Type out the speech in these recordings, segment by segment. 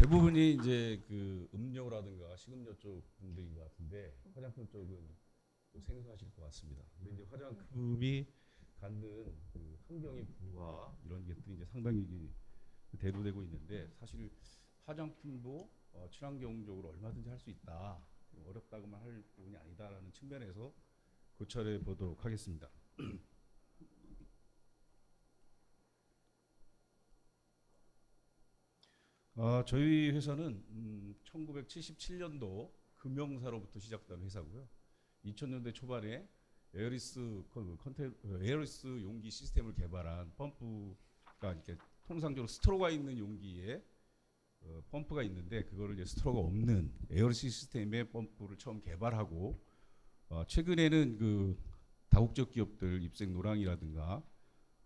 대부분이 이제 그 음료라든가 식음료 쪽 분들인 것 같은데 화장품 쪽은 또 생소하실 것 같습니다. 근데 이제 화장품이 갖는 그 환경의 부와 이런 것들이 이제 상당히 대두되고 있는데 사실 화장품도 어, 친환경적으로 얼마든지 할 수 있다. 어렵다고만 할 부분이 아니다라는 측면에서 고찰해 보도록 하겠습니다. 아, 저희 회사는 음, 1977년도 금융사로부터 시작된 회사고요. 2000년대 초반에 에어리스 에어리스 용기 시스템을 개발한 펌프가 이렇게 통상적으로 스트로가 있는 용기에 어, 펌프가 있는데 그거를 이제 스트로가 없는 에어리스 시스템의 펌프를 처음 개발하고 어, 최근에는 그 다국적 기업들 입생 노랑이라든가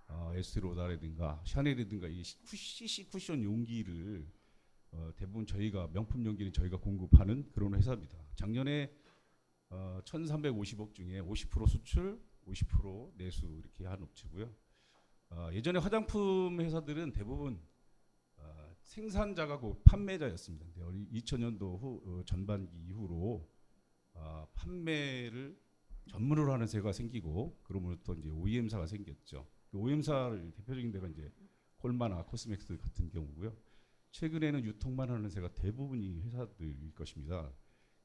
어, 에스로다라든가 샤넬이라든가 이 CC 쿠션 용기를 어, 대부분 저희가 명품 용기는 저희가 공급하는 그런 회사입니다. 작년에 어, 1,350억 중에 50% 수출, 50% 내수 이렇게 한 업체고요. 어, 예전에 화장품 회사들은 대부분 어, 생산자가 그 판매자였습니다. 근데 2000년도 후 어, 전반기 이후로 어, 판매를 전문으로 하는 회사가 생기고 그러므로부터 이제 OEM사가 생겼죠. 그 OEM사를 대표적인 데가 이제 콜마나 코스맥스 같은 경우고요. 최근에는 유통만 하는 회사가 대부분이 회사들일 것입니다.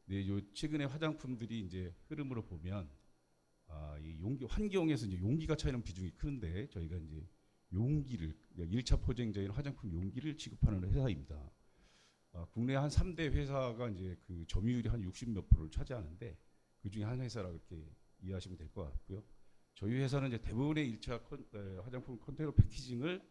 근데 요 최근에 화장품들이 이제 흐름으로 보면 아, 이 용기 환경에서 이제 용기가 차이는 비중이 크는데 저희가 이제 용기를 1차 포장자인 화장품 용기를 취급하는 회사입니다. 아, 국내 한 3대 회사가 이제 그 점유율이 한 60 몇 프로를 차지하는데 그 중에 한 회사라 그렇게 이해하시면 될 것 같고요. 저희 회사는 이제 대부분의 1차 컨, 에, 화장품 컨테이너 패키징을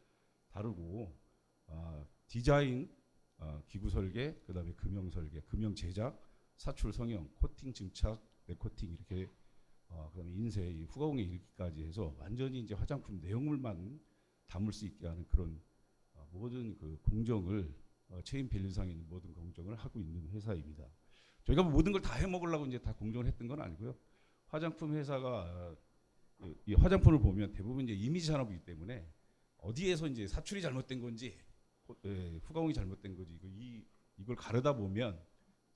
다루고 아, 디자인, 아, 기구 설계, 그다음에 금형 설계, 금형 제작, 사출 성형, 코팅 증착, 레코팅 이렇게 어, 그다음에 인쇄, 이 후가공에 이르기까지 해서 완전히 이제 화장품 내용물만 담을 수 있게 하는 그런 어, 모든 그 공정을 어, 체인 밸류상에 있는 모든 공정을 하고 있는 회사입니다. 저희가 뭐 모든 걸 다 해먹으려고 이제 다 공정을 했던 건 아니고요. 화장품 회사가 어, 이- 이 화장품을 보면 대부분 이제 이미지 산업이기 때문에 어디에서 이제 사출이 잘못된 건지 호- 예, 후가공이 잘못된 거지 이거 이 이걸 가르다 보면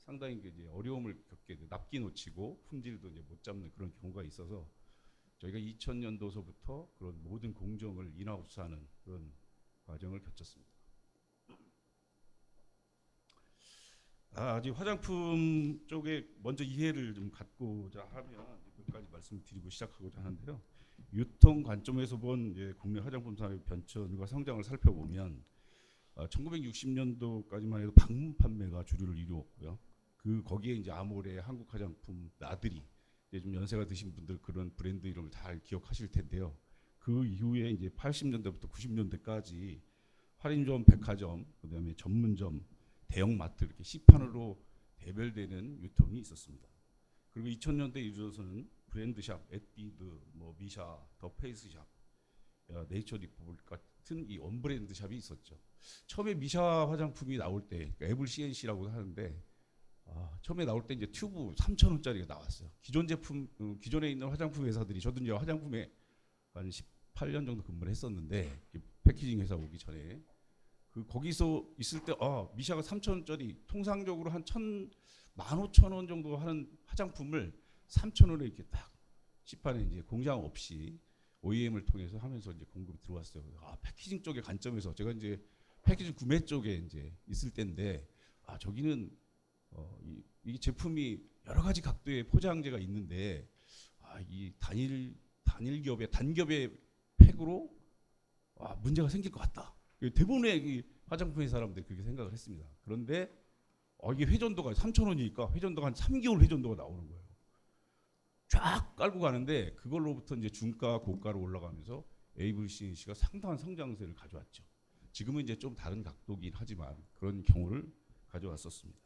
상당히 그 이제 어려움을 겪게 돼 납기 놓치고 품질도 이제 못 잡는 그런 경우가 있어서 저희가 2000년도서부터 그런 모든 공정을 인하우스하는 그런 과정을 거쳤습니다. 아, 아직 화장품 쪽에 먼저 이해를 좀 갖고자 하면 몇 가지 말씀드리고 시작하고자 하는데요. 유통 관점에서 본 이제 국내 화장품 산업의 변천과 성장을 살펴보면 아, 1960년도까지만 해도 방문 판매가 주류를 이루었고요. 그 거기에 이제 아모레, 한국 화장품, 나들이 이제 좀 연세가 드신 분들 그런 브랜드 이름을 잘 기억하실 텐데요. 그 이후에 이제 80년대부터 90년대까지 할인점, 백화점, 그다음에 전문점, 대형 마트 이렇게 시판으로 대별되는 유통이 있었습니다. 그리고 2000년대 이르러서는 브랜드샵, 에뛰드, 뭐 미샤, 더 페이스샵, 어, 네이처 리퍼블릭 같은 이 원브랜드 샵이 있었죠. 처음에 미샤 화장품이 나올 때 그러니까 애블 CNC라고 하는데 아, 처음에 나올 때 이제 튜브 3,000원짜리가 나왔어요. 기존 제품 어, 기존에 있는 화장품 회사들이 저도 이제 화장품에 한 18년 정도 근무를 했었는데 이 패키징 회사 오기 전에 그 거기서 있을 때 아, 미샤가 3,000원짜리 통상적으로 한 1,000 15,000원 정도 하는 화장품을 3,000원에 이렇게 딱 시판에 이제 공장 없이 OEM을 통해서 하면서 이제 공급이 들어왔어요. 아, 패키징 쪽의 관점에서 제가 이제 패키징 구매 쪽에 이제 있을 때인데 아, 저기는 어, 이, 이 제품이 여러 가지 각도의 포장재가 있는데 아, 이 단일 단일 기업의 단겹의 팩으로 아, 문제가 생길 것 같다. 그 대부분의 이 화장품 회사 사람들이 그렇게 생각을 했습니다. 그런데 어, 이게 회전도가 3,000원이니까 회전도가 한 3개월 회전도가 나오는 거예요. 쫙 깔고 가는데 그걸로부터 이제 중가 고가로 올라가면서 AVCC가 상당한 성장세를 가져왔죠. 지금은 이제 좀 다른 각도긴 하지만 그런 경우를 가져왔었습니다.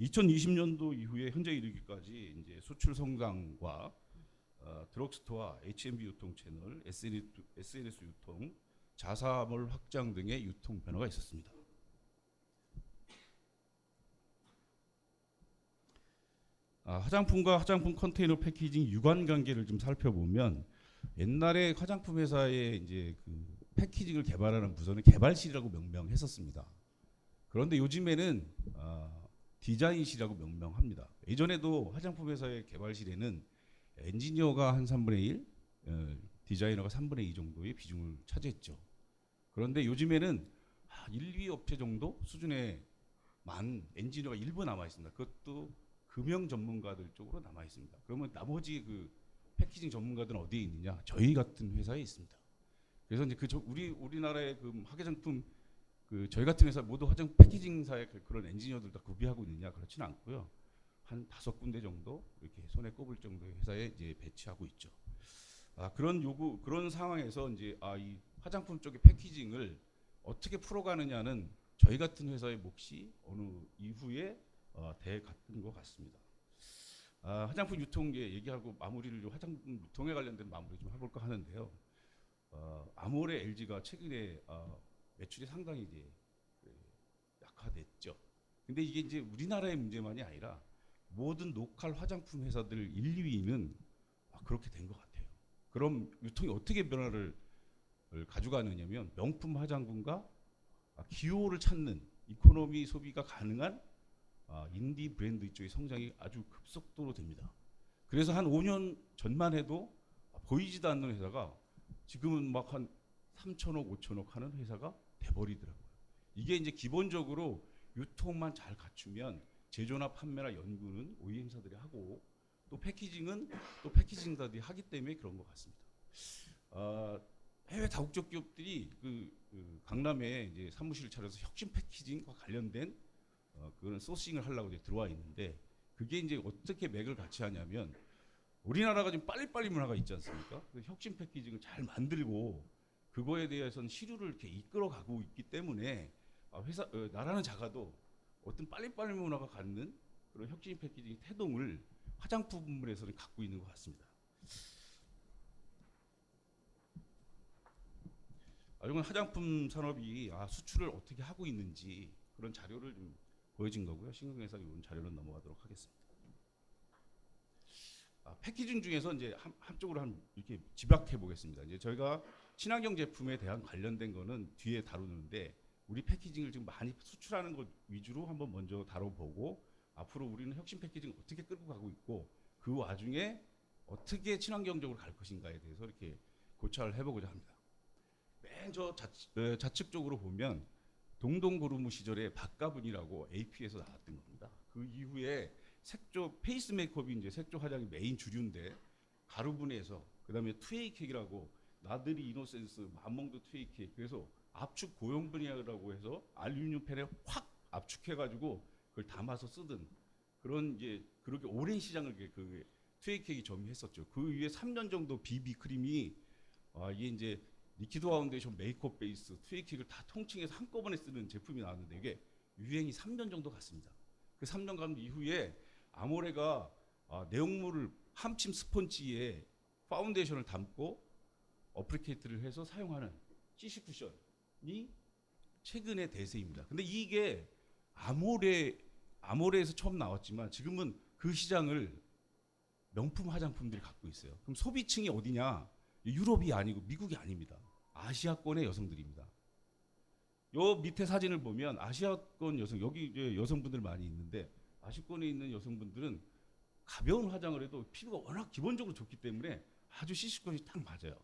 2020년도 이후에 현재 이르기까지 이제 수출 성장과 어, 드럭스토어, H&B 유통 채널, SNS 유통, 자사몰 확장 등의 유통 변화가 있었습니다. 아, 화장품과 화장품 컨테이너 패키징 유관 관계를 좀 살펴보면 옛날에 화장품 회사의 이제 그 패키징을 개발하는 부서는 개발실이라고 명명했었습니다. 그런데 요즘에는 아, 디자인실이라고 명명합니다. 예전에도 화장품 회사의 개발실에는 엔지니어가 한 3분의 1, 어, 디자이너가 3분의 2 정도의 비중을 차지했죠. 그런데 요즘에는 아, 1, 2 업체 정도 수준의 만 엔지니어가 일부 남아 있습니다. 그것도 금형 전문가들 쪽으로 남아 있습니다. 그러면 나머지 그 패키징 전문가들은 어디에 있느냐? 저희 같은 회사에 있습니다. 그래서 이제 그 저- 우리 우리나라의 그 화장품 그 저희 같은 회사 모두 화장 패키징사의 그- 그런 엔지니어들 다 구비하고 있느냐 그렇지는 않고요. 한 다섯 군데 정도 이렇게 손에 꼽을 정도의 회사에 이제 배치하고 있죠. 아 그런 요구 그런 상황에서 이제 아 이 화장품 쪽의 패키징을 어떻게 풀어가느냐는 저희 같은 회사의 몫이 어느 이후에 어, 돼 갔던 것 같습니다. 아, 화장품 유통계 얘기하고 마무리를 좀 화장품 유통에 관련된 마무리 좀 해볼까 하는데요. 어, 아모레 LG가 최근에 어, 매출이 상당히 이제 그 약화됐죠. 근데 이게 이제 우리나라의 문제만이 아니라 모든 로컬 화장품 회사들 1, 2위는 아, 그렇게 된 것 같아요. 그럼 유통이 어떻게 변화를 을 가져가느냐면 명품 화장품과 아, 기호를 찾는 이코노미 소비가 가능한 아, 인디 브랜드 쪽의 성장이 아주 급속도로 됩니다. 그래서 한 5년 전만 해도 보이지도 않는 회사가 지금은 막 한 3천억, 5천억 하는 회사가 돼버리더라고요. 이게 이제 기본적으로 유통만 잘 갖추면 제조나 판매나 연구는 OEM사들이 하고 또 패키징은 또 패키징사들이 하기 때문에 그런 것 같습니다. 아, 해외 다국적 기업들이 그, 그 강남에 이제 사무실을 차려서 혁신 패키징과 관련된 어, 그런 소싱을 하려고 이제 들어와 있는데 그게 이제 어떻게 맥을 같이 하냐면 우리나라가 지금 빨리빨리 문화가 있지 않습니까? 그 혁신 패키징을 잘 만들고 그거에 대해서는 시류를 이렇게 이끌어 가고 있기 때문에 아, 회사 어, 나라는 작아도 어떤 빨리빨리 문화가 갖는 그런 혁신 패키징 태동을 화장품 부분에서는 갖고 있는 것 같습니다. 아, 이건 화장품 산업이 아, 수출을 어떻게 하고 있는지 그런 자료를 좀 보여진 거고요. 신경회사 이런 자료는 넘어가도록 하겠습니다. 아, 패키징 중에서 이제 한, 한쪽으로 한 이렇게 집약해 보겠습니다. 이제 저희가 친환경 제품에 대한 관련된 거는 뒤에 다루는데 우리 패키징을 지금 많이 수출하는 것 위주로 한번 먼저 다뤄보고 앞으로 우리는 혁신 패키징 어떻게 끌고 가고 있고 그 와중에 어떻게 친환경적으로 갈 것인가에 대해서 이렇게 고찰을 해보고자 합니다. 맨 저 좌측쪽으로 보면 동동고르무 시절에 박가분이라고 AP에서 나왔던 겁니다. 그 이후에 색조 페이스메이크업이 이제 색조 화장이 메인 주류인데 가루분해서 그다음에 투에이 케이라고 나들이 이노센스 맘몽드 투에이 케이 그래서 압축 고용분해라고 해서 알루미늄 팬에 확 압축해 가지고 그걸 담아서 쓰던 그런 이제 그렇게 오랜 시장을 그- 그 투에이 케이 점유했었죠. 그 위에 3년 정도 비비 크림이 아 이게 이제 리퀴드 파운데이션 메이크업 베이스 투에이케이를 다 통칭해서 한꺼번에 쓰는 제품이 나왔는데 이게 유행이 3년 정도 갔습니다. 그 3년 간 이후에 아모레가 아, 내용물을 함침 스펀지에 파운데이션을 담고 어플리케이트를 해서 사용하는 CC 쿠션이 최근의 대세입니다. 근데 이게 아모레 아모레에서 처음 나왔지만 지금은 그 시장을 명품 화장품들이 갖고 있어요. 그럼 소비층이 어디냐? 유럽이 아니고 미국이 아닙니다. 아시아권의 여성들입니다. 요 밑에 사진을 보면 아시아권 여성 여기 여성분들 많이 있는데 아시아권에 있는 여성분들은 가벼운 화장을 해도 피부가 워낙 기본적으로 좋기 때문에 아주 시식권이 딱 맞아요.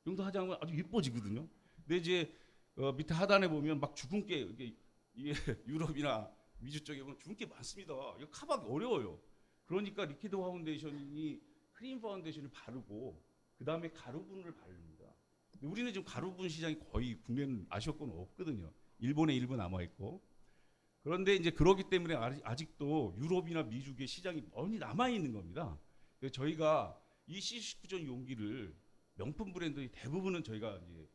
이 정도 화장은 아주 예뻐지거든요. 근데 이제 어, 밑에 하단에 보면 막 주근깨 이게, 이게 유럽이나 미주 쪽에 보면 주근깨 많습니다. 이거 커버하기 어려워요. 그러니까 리퀴드 파운데이션이 크림 파운데이션을 바르고 그 다음에 가루분을 바릅니다. 우리는 지금 가루분 시장이 거의 국내는 아시아권 없거든요. 일본에 일부 남아 있고 그런데 이제 그러기 때문에 아직- 아직도 유럽이나 미국의 시장이 많이 남아 있는 겁니다. 그래서 저희가 이 C19전 용기를 명품 브랜드의 대부분은 저희가 이제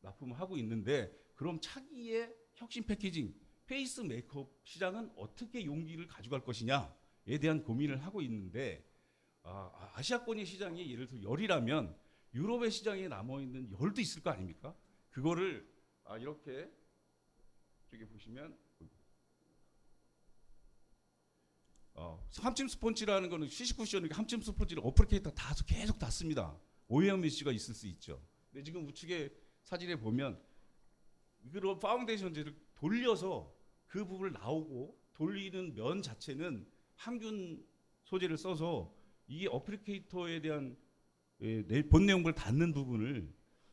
납품을 하고 있는데 그럼 차기의 혁신 패키징 페이스 메이크업 시장은 어떻게 용기를 가져갈 것이냐에 대한 고민을 하고 있는데 아, 아, 아시아권의 시장이 예를 들어 열이라면 유럽의 시장에 남아 있는 열도 있을 거 아닙니까? 그거를 아, 이렇게 저기 보시면 어, 함침 스펀지라는 거는 시식 쿠션 이렇게 함침 스펀지를 어플리케이터 다 계속 닿습니다. 오해한 메시가 있을 수 있죠. 근데 지금 우측에 사진에 보면 그런 파운데이션제를 돌려서 그 부분을 나오고 돌리는 면 자체는 항균 소재를 써서 이게 어플리케이터에 대한 본 내용을 닿는 부분을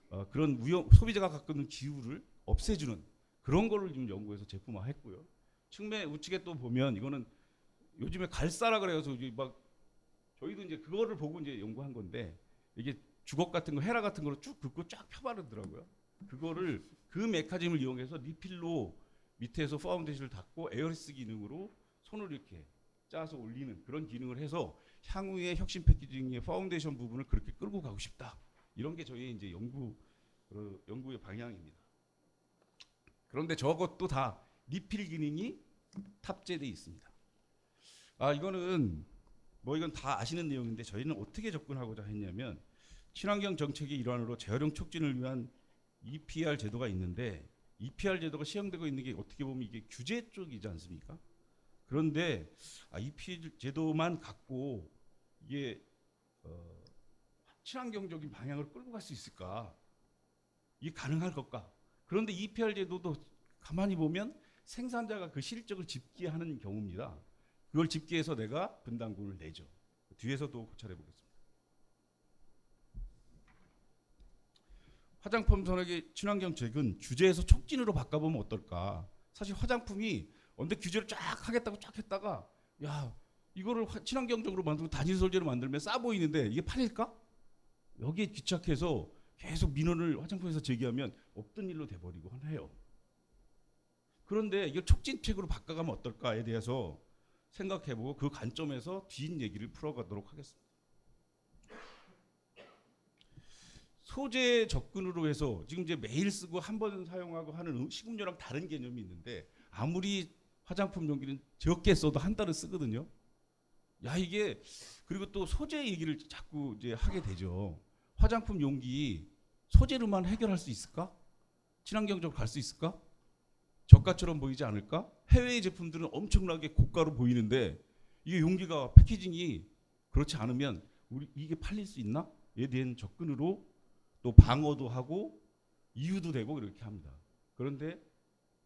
어, 그런 위험 소비자가 갖고 있는 기후를 없애주는 그런 거를 지금 연구해서 제품화했고요. 측면 우측에 또 보면 이거는 요즘에 갈사라 그래서 막 저희도 이제 그거를 보고 이제 연구한 건데 이게 주걱 같은 거 헤라 같은 거로 쭉 긋고 쫙 펴바르더라고요. 그거를 그 메커즘을 이용해서 리필로 밑에서 파운데이션을 닫고 에어리스 기능으로 손을 이렇게 짜서 올리는 그런 기능을 해서 향후에 혁신 패키징의 파운데이션 부분을 그렇게 끌고 가고 싶다. 이런 게 저희의 이제 연구 어, 연구의 방향입니다. 그런데 저것도 다 리필 기능이 탑재돼 있습니다. 아 이거는 뭐 이건 다 아시는 내용인데 저희는 어떻게 접근하고자 했냐면 친환경 정책의 일환으로 재활용 촉진을 위한 EPR 제도가 있는데 EPR 제도가 시행되고 있는 게 어떻게 보면 이게 규제 쪽이지 않습니까? 그런데 아, EPR 제도만 갖고 이게 어, 친환경적인 방향으로 끌고 갈 수 있을까? 이게 가능할 것까? 그런데 EPR 제도도 가만히 보면 생산자가 그 실적을 집계하는 경우입니다. 그걸 집계해서 내가 분담금을 내죠. 뒤에서도 고찰해 보겠습니다. 화장품 산업의 친환경 책은 규제에서 촉진으로 바꿔보면 어떨까? 사실 화장품이 언제 규제를 쫙 하겠다고 쫙 했다가 야 이거를 화- 친환경적으로 만들고 단일 소재로 만들면 싸 보이는데 이게 팔릴까? 여기에 귀착해서 계속 민원을 화장품에서 제기하면 없던 일로 돼버리고 해요. 그런데 이걸 촉진책으로 바꿔가면 어떨까에 대해서 생각해보고 그 관점에서 뒷 얘기를 풀어가도록 하겠습니다. 소재 접근으로 해서 지금 이제 매일 쓰고 한 번 사용하고 하는 음- 식음료랑 다른 개념이 있는데 아무리 화장품 용기는 적게 써도 한 달은 쓰거든요. 야 이게 그리고 또 소재 얘기를 자꾸 이제 하게 되죠. 화장품 용기 소재로만 해결할 수 있을까? 친환경적으로 갈 수 있을까? 저가처럼 보이지 않을까? 해외의 제품들은 엄청나게 고가로 보이는데 이게 용기가 패키징이 그렇지 않으면 우리 이게 팔릴 수 있나? 에 대한 접근으로 또 방어도 하고 이유도 되고 그렇게 합니다. 그런데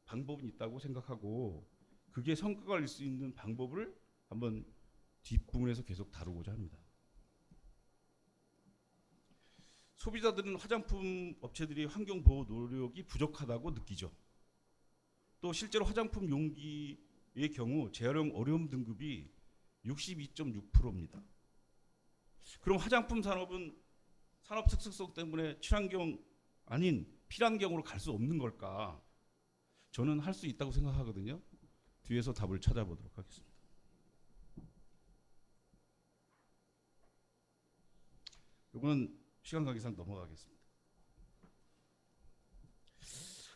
방법은 있다고 생각하고 그게 성과가 낼수 있는 방법을 한번 뒷부분에서 계속 다루고자 합니다. 소비자들은 화장품 업체들이 환경 보호 노력이 부족하다고 느끼죠. 또 실제로 화장품 용기의 경우 재활용 어려움 등급이 62.6%입니다. 그럼 화장품 산업은 산업 특수성 때문에 친환경 아닌 필환경으로 갈 수 없는 걸까? 저는 할 수 있다고 생각하거든요. 뒤에서 답을 찾아보도록 하겠습니다. 이거는 시간 관계상 넘어가겠습니다.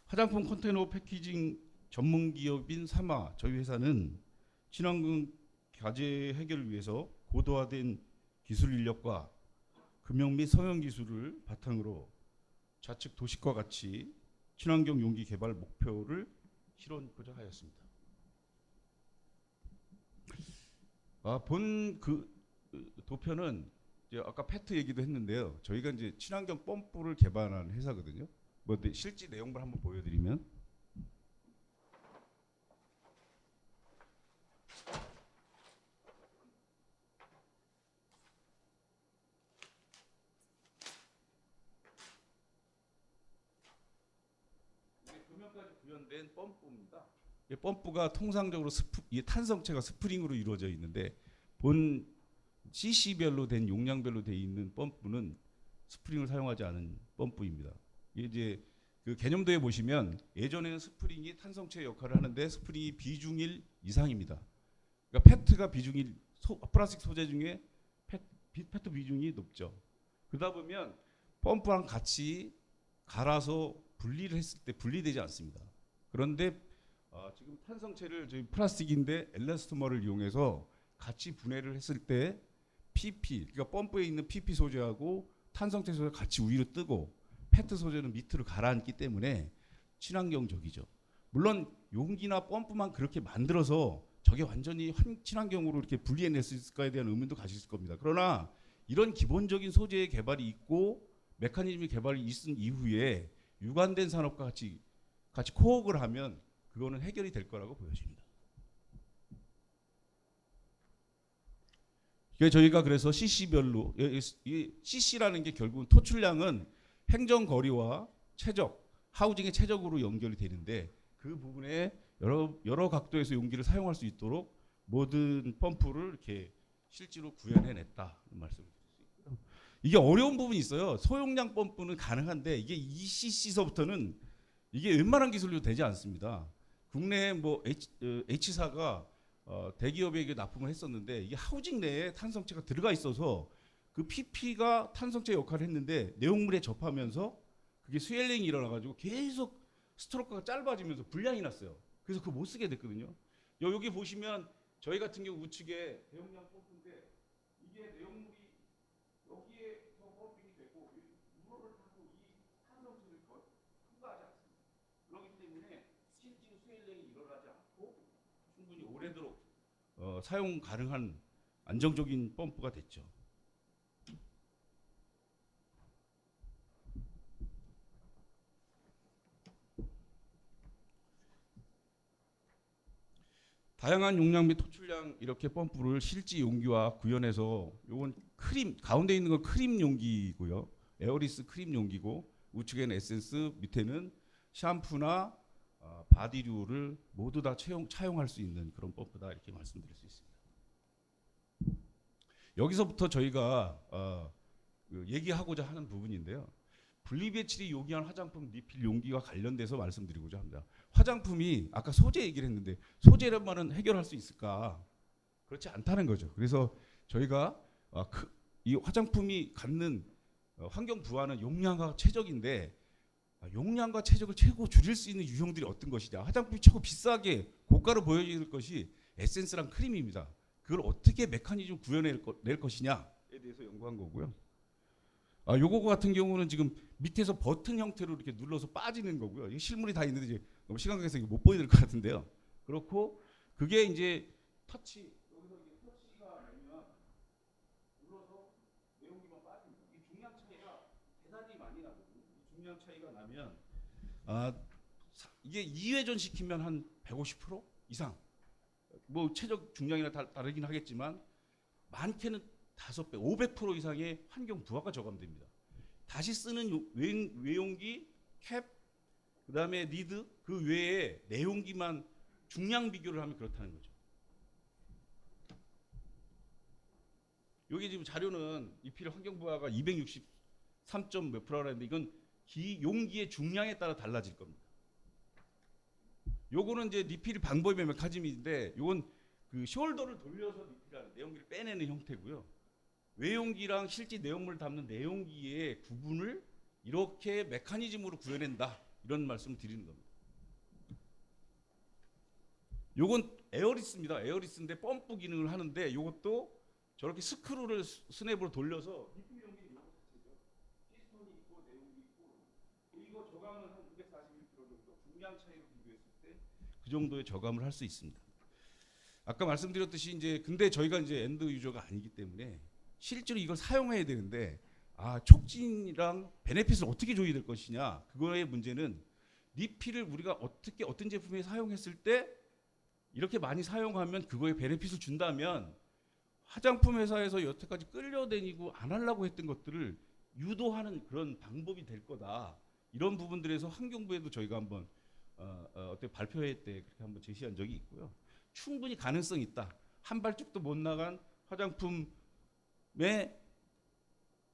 화장품 컨테이너 패키징 전문 기업인 사마 저희 회사는 친환경 과제 해결을 위해서 고도화된 기술 인력과 금융 및 성형 기술을 바탕으로 좌측 도식과 같이 친환경 용기 개발 목표를 실현하고자 하였습니다. 아, 본 그 도표는 아까 페트 얘기도 했는데요. 저희가 이제 친환경 펌프를 개발한 회사거든요. 뭐 네, 실제 내용을 한번 보여드리면 구현된 펌프입니다. 이 펌프가 통상적으로 스프, 이 탄성체가 스프링으로 이루어져 있는데 본 CC별로 된 용량별로 돼 있는 펌프는 스프링을 사용하지 않은 펌프입니다. 이제 그 개념도에 보시면 예전에는 스프링이 탄성체 역할을 하는데 스프링이 비중일 이상입니다. 그러니까 페트가 비중일 소, 플라스틱 소재 중에 페, 비- 페트 비중이 높죠. 그러다 보면 펌프랑 같이 갈아서 분리를 했을 때 분리되지 않습니다. 그런데 어, 지금 탄성체를 저희 플라스틱인데 엘라스토머를 이용해서 같이 분해를 했을 때 PP 그러니까 펌프에 있는 PP 소재하고 탄성체 소재 가 같이 위로 뜨고 페트 소재는 밑으로 가라앉기 때문에 친환경적이죠. 물론 용기나 펌프만 그렇게 만들어서 저게 완전히 환- 친환경으로 이렇게 분리해낼 수 있을까에 대한 의문도 가실 겁니다. 그러나 이런 기본적인 소재의 개발이 있고 메커니즘의 개발이 있은 이후에 유관된 산업과 같이 같이 코업을 하면 그거는 해결이 될 거라고 보여집니다. 그러니까 저희가 그래서 CC별로 이 CC라는 게 결국은 토출량은 행정 거리와 최적 하우징의 최적으로 연결이 되는데 그 부분에 여러 여러 각도에서 용기를 사용할 수 있도록 모든 펌프를 이렇게 실제로 구현해냈다 말씀을 드릴 수. 이게 어려운 부분이 있어요. 소용량 펌프는 가능한데 이게 2cc서부터는 이게 웬만한 기술로 되지 않습니다. 국내 뭐 H, 어, H사가 어, 대기업에게 납품을 했었는데 이게 하우징 내에 탄성체가 들어가 있어서 그 PP가 탄성체 역할을 했는데 내용물에 접하면서 그게 스웰링이 일어나가지고 계속 스트로크가 짧아지면서 불량이 났어요. 그래서 그거 못 쓰게 됐거든요. 여- 여기 보시면 저희 같은 경우 우측에 대용량 펌프인데 이게 내용물이 여기에서 펌핑이 되고 이 우로를 타고 이 탄성체를 거- 통과하지 않습니다. 그렇기 때문에 실제로 스웰링이 일어나지 않고 충분히 오래도록 어, 사용 가능한 안정적인 펌프가 됐죠. 다양한 용량 및 토출량 이렇게 펌프를 실지 용기와 구현해서 요건 크림 가운데 있는 건 크림 용기고요. 에어리스 크림 용기고 우측에는 에센스 밑에는 샴푸나 어, 바디류를 모두 다 차용, 차용할 수 있는 그런 펌프다 이렇게 말씀드릴 수 있습니다. 여기서부터 저희가 어, 그 얘기하고자 하는 부분인데요. 분리배출이 용이한 화장품 리필 용기와 관련돼서 말씀드리고자 합니다. 화장품이 아까 소재 얘기를 했는데 소재로만은 해결할 수 있을까? 그렇지 않다는 거죠. 그래서 저희가 어, 그, 이 화장품이 갖는 어, 환경 부하는 용량과 최적인데 아, 용량과 최적을 최고 줄일 수 있는 유형들이 어떤 것이냐? 화장품이 최고 비싸게 고가로 보여질 것이 에센스랑 크림입니다. 그걸 어떻게 메커니즘 구현낼 것- 낼 것이냐에 대해서 연구한 거고요. 아, 요거 같은 경우는 지금 밑에서 버튼 형태로 이렇게 눌러서 빠지는 거고요. 이 실물이 다 있는데 이제 너무 시간 이거 못 보여드릴 것 같은데요. 그렇고 그게 이제 터치 여기서 이제 터치가 되면 눌러서 내용기만 빠집니다. 이 중량 차이가 대단히 많이 나거든요. 이 중량 차이가 나면 아 사- 이게 2회전 시키면 한 150% 이상 뭐 최적 중량이나 다, 다르긴 하겠지만 많게는 5배, 500% 이상의 환경 부하가 저감됩니다. 다시 쓰는 요- 외- 외용 기, 캡, 그 다음에 리드 그 외에 내용기만 중량 비교를 하면 그렇다는 거죠. 여기 지금 자료는 이필 환경 부하가 263점 몇 프로라는데 이건 기 용기의 중량에 따라 달라질 겁니다. 요거는 이제 리필 방법의 메커니즘인데 요건 그 숄더를 돌려서 리필하는 내용기를 빼내는 형태고요. 외용기랑 실제 내용물을 담는 내용기의 구분을 이렇게 메커니즘으로 구현한다 이런 말씀을 드리는 겁니다. 요건 에어리스입니다. 에어리스인데 펌프 기능을 하는데 요것도 저렇게 스크루를 스- 스냅으로 돌려서 리필 용기 요거 자체죠. 피스톤이 있고 내용이 있고 이거 저감은 한 241kg 정도 중량 차이로 비교했을 때 그 정도의 저감을 할 수 있습니다. 아까 말씀드렸듯이 이제 근데 저희가 이제 엔드 유저가 아니기 때문에 실제로 이걸 사용해야 되는데 아 촉진이랑 베네핏을 어떻게 줘야 될 것이냐 그거의 문제는 리필을 우리가 어떻게 어떤 제품에 사용했을 때 이렇게 많이 사용하면 그거에 베네핏을 준다면 화장품 회사에서 여태까지 끌려다니고 안 하려고 했던 것들을 유도하는 그런 방법이 될 거다 이런 부분들에서 환경부에도 저희가 한번 어, 어, 어때 발표회 때 그렇게 한번 제시한 적이 있고요 충분히 가능성이 있다 한 발짝도 못 나간 화장품 의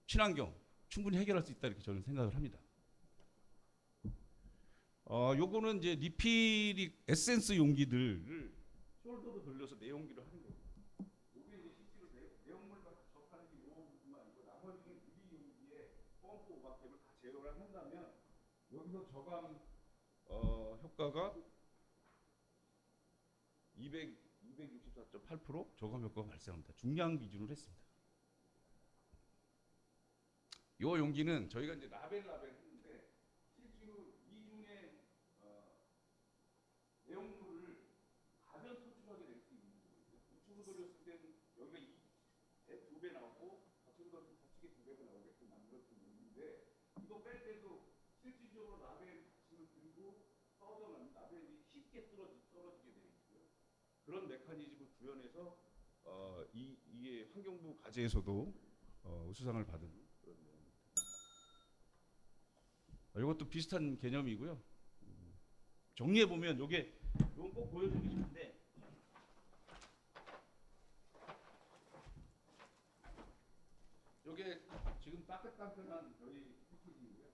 친환경 충분히 해결할 수 있다 이렇게 저는 생각을 합니다. 어, 요거는 이제 리필이 에센스 용기들을 숄더로 돌려서 내용기로 하는 거고. 요게 이제 실제로 내, 내용물과 접하는 게 요 부분만 아니고 나머지는 유리 용기에 펌프 오각캡을 다 제어를 한다면 여기서 저감 어, 효과가 200 264.8% 저감 효과가 발생합니다. 중량 기준으로 했습니다. 요 용기는 저희가 이제 라벨 라벨 했는데 실제로 이중에 어, 내용물을 가변 소출하게 될 수 있는 거거든요. 우측으로 돌렸을 때는 여기가 이두배 나오고 좌측으로 돌렸을 때 좌측에 두 배가 나오게끔 만들었던 용기인데 이거 뺄 때도 실질적으로 라벨 받침을 들고 써서 만 라벨이 힙 쉽게 떨어지, 떨어지게 되어 있고요. 그런 메커니즘을 구현해서 어, 이 이게 환경부 과제에서도 어, 우수상을 받은 그런 내용입니다. 어, 이것도 비슷한 개념이고요. 음, 정리해 보면 요게 이건 꼭 보여드리고 싶은데 요게 지금 따끈따끈한 저희 패키지이고요.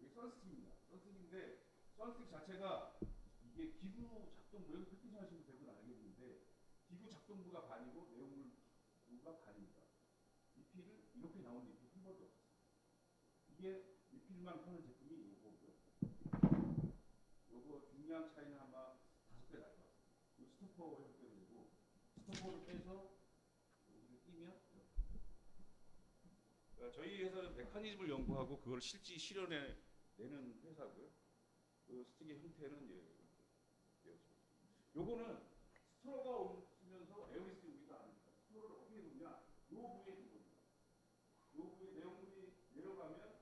이게 선스틱입니다. 선스틱인데 선스틱 자체가 이게 기구 작동부 여기 패키지 하시면 기구 작동부가 반이고 내용물부가 반입니다. 리필을 이렇게 나온 리필 한 번도 없어요. 이게 리필만 하는 제품이 요거고요. 요거 중량 차이는 아마 다섯 배 같아요. 요 스토퍼 해볼게도 되고 스토퍼를 빼서 여기를 끼면 저희 회사는 메커니즘을 연구하고 그걸 실제 실현해 내는 회사고요. 그 스틱의 형태는 예. 요거는 스트로가 오면서 에어리스 용기가 아닙니다. 스트로를 어떻게 놓냐? 요 부위에 두겁니다. 요 부위에 내용물이 내려가면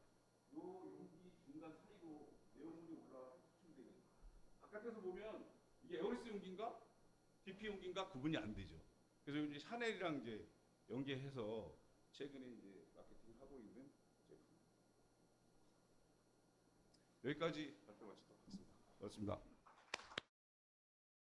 요 용기 중간 사이로 내용물이 올라와서 수출되는 거예요. 바깥에서 보면 이게 에어리스 용기인가 DP 용기인가 구분이 안 되죠. 그래서 이제 샤넬이랑 이제 연계해서 최근에 이제 마케팅을 하고 있는 제품. 여기까지 발표 마치도록 하겠습니다. 고맙습니다.